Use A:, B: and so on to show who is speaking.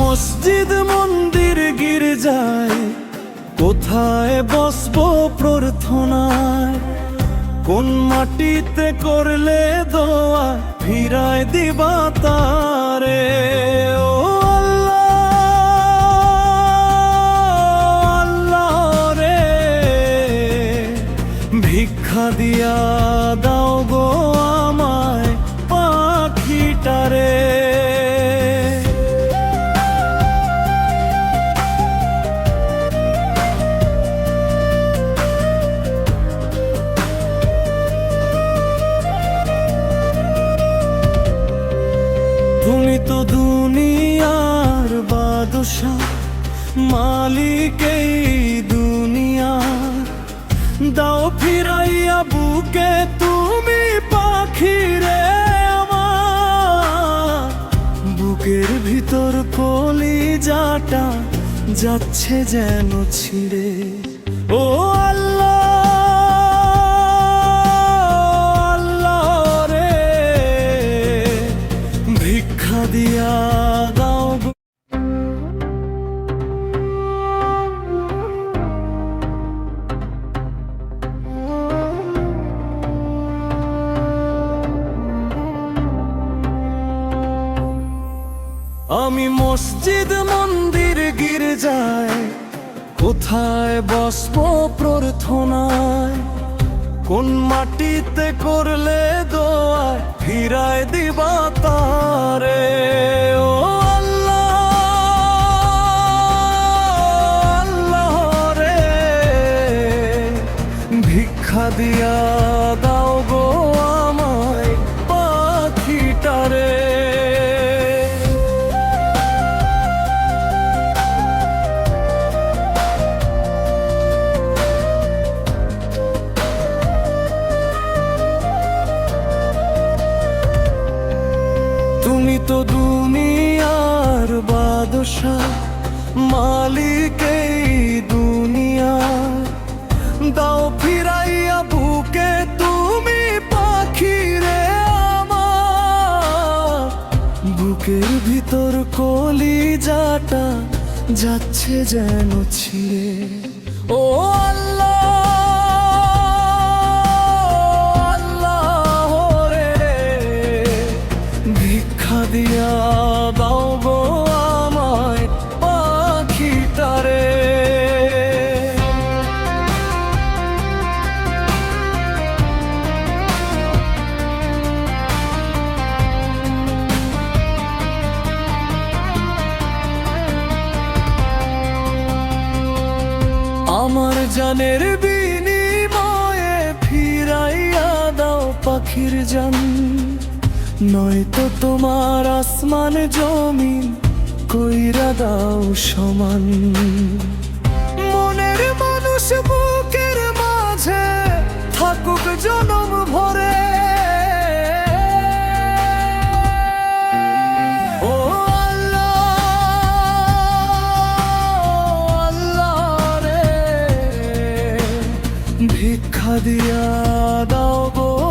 A: মসজিদ মন্দির গির্জায় কোথায় বসবো প্রার্থনায়? কোন মাটিতে করলে দোয়া ফিরায় দিবা তারে? আল্লাহ রে। ভিক্ষা দিয়া তো দুনিয়ার বাদশা মালিক এই দুনিয়ার দাও ফিরাইয়া বুকে তুমি পাখি রে আমার। বুকের ভিতর কলি যাটা যাচ্ছে যেন ছিঁড়ে। ও আমি মসজিদ মন্দির গির্জায় কোথায় বসবো প্রার্থনায়? কোন মাটিতে করলে দোয়া? ফিরায় দিবা তারে। বাদশা মালিক এই দুনিয়ার দাও ফিরাইয়া বুকে, তুমি পাখি রে আমার। বুকের ভিতর কলি যাটা যাচ্ছে যেন ছিঁড়ে। ও আল্লাহ আল্লাহ রে। ভিক্ষা দিয়া জানের বিনিময়ে ফিরাইয়া দাও পাখির জান। নয়তো তোমার আসমান, জমিন কইরা দাও সমান। মনের মানুষ বুকের দেখা দিয়া দাও